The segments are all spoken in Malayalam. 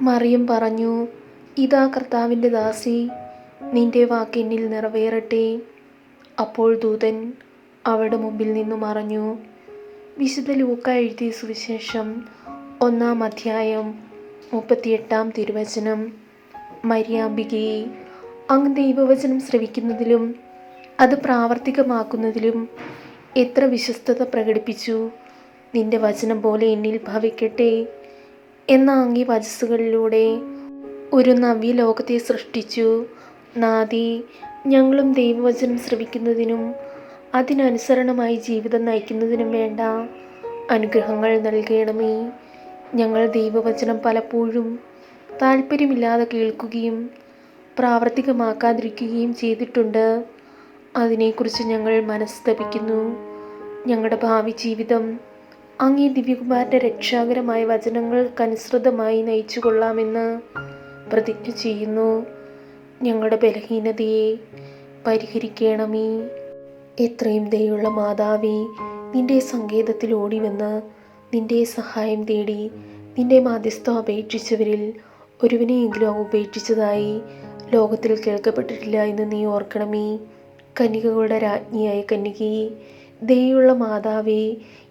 മറിയം പറഞ്ഞു ഇതാ കർത്താവിന്റെ ദാസി നിന്റെ വാക്കെന്നിൽ നിറവേറട്ടെ. അപ്പോൾ ദൂതൻ അവളുടെ മുമ്പിൽ നിന്നു മറഞ്ഞു. വിശുദ്ധ ലൂക്ക എഴുതിയ സുവിശേഷം ഒന്നാം അധ്യായം മുപ്പത്തിയെട്ടാം തിരുവചനം. മര്യാംബികയെ അങ്ങ് ദൈവവചനം ശ്രവിക്കുന്നതിലും അത് പ്രാവർത്തികമാക്കുന്നതിലും എത്ര വിശ്വസ്തത പ്രകടിപ്പിച്ചു. നിന്റെ വചനം പോലെ എന്നിൽ ഭവിക്കട്ടെ. എന്ന അങ്ങി വചസ്സുകളിലൂടെ ഒരു നവ്യ ലോകത്തെ സൃഷ്ടിച്ചു. നാദി ഞങ്ങളും ദൈവവചനം ശ്രവിക്കുന്നതിനും അതിനനുസരണമായി ജീവിതം നയിക്കുന്നതിനും വേണ്ട അനുഗ്രഹങ്ങൾ നൽകണമേ. ഞങ്ങൾ ദൈവവചനം പലപ്പോഴും താല്പര്യമില്ലാതെ കേൾക്കുകയും പ്രാവർത്തികമാക്കാതിരിക്കുകയും ചെയ്തിട്ടുണ്ട്. അതിനെക്കുറിച്ച് ഞങ്ങൾ മനസ്തപിക്കുന്നു ഞങ്ങളുടെ ഭാവി ജീവിതം അങ്ങേ ദിവ്യകുമാരന്റെ രക്ഷാകരമായ വചനങ്ങൾക്കനുസൃതമായി നയിച്ചു കൊള്ളാമെന്ന് പ്രതിജ്ഞ ചെയ്യുന്നു. ഞങ്ങളുടെ ബലഹീനതയെ പരിഹരിക്കണമേ. എത്രയും ദയുള്ള മാതാവി നിന്റെ സങ്കേതത്തിൽ ഓടി വന്ന് നിന്റെ സഹായം തേടി നിന്റെ മാധ്യസ്ഥം അപേക്ഷിച്ചവരിൽ ഒരുവിനെയെങ്കിലും ഉപേക്ഷിച്ചതായി ലോകത്തിൽ കേൾക്കപ്പെട്ടിട്ടില്ല എന്ന് നീ ഓർക്കണമേ. കന്യകകളുടെ രാജ്ഞിയായ കന്യകയെ ദയുള്ള മാതാവേ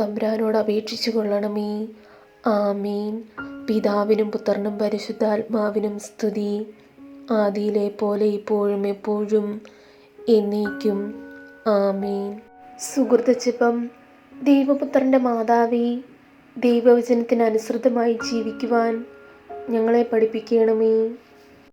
തമ്പുരാനോട് അപേക്ഷിച്ചു കൊള്ളണമേ. ആമീൻ. പിതാവിനും പുത്രനും പരിശുദ്ധാത്മാവിനും സ്തുതി. ആദിയിലെ പോലെ ഇപ്പോഴും എപ്പോഴും എന്നേക്കും. ആമീൻ. സുഹൃത്തച്ചിപ്പം ദൈവപുത്രന്റെ മാതാവി ദൈവവചനത്തിനനുസൃതമായി ജീവിക്കുവാൻ ഞങ്ങളെ പഠിപ്പിക്കണമേ.